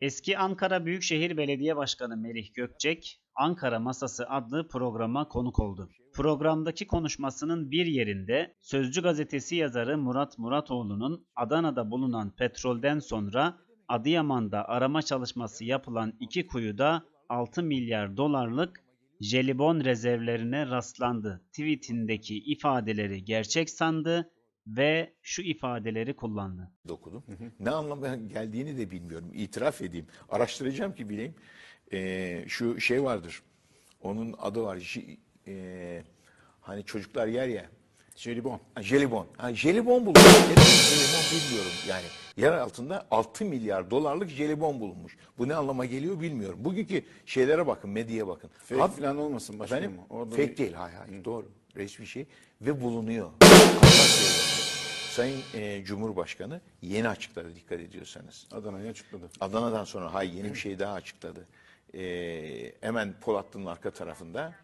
Eski Ankara Büyükşehir Belediye Başkanı Melih Gökçek, Ankara Masası adlı programa konuk oldu. Programdaki konuşmasının bir yerinde Sözcü gazetesi yazarı Murat Muratoğlu'nun Adana'da bulunan petrolden sonra Adıyaman'da arama çalışması yapılan iki kuyuda 6 milyar dolarlık jelibon rezervlerine rastlandı. Tweetindeki ifadeleri gerçek sandı ve şu ifadeleri kullandı. okudum. Ne anlama geldiğini de bilmiyorum. İtiraf edeyim. Araştıracağım ki bileyim. Ee, şu şey vardır. Onun adı var. J- ee, hani çocuklar yer ya. Jelibon. Ha, jelibon. Ha, jelibon bulunmuş. Jelibon bilmiyorum yani. Yer altında 6 milyar dolarlık jelibon bulunmuş. Bu ne anlama geliyor bilmiyorum. Bugünkü şeylere bakın, medyaya bakın. Fake Hab- falan olmasın başkanım. Efendim? Orada Fake bir- değil, hayır hayır. Doğru. Resmi şey. Ve bulunuyor. Sayın e, Cumhurbaşkanı yeni açıkladı dikkat ediyorsanız. Adana'yı açıkladı. Adana'dan sonra hay yeni bir şey daha açıkladı. E, hemen Polatlı'nın arka tarafında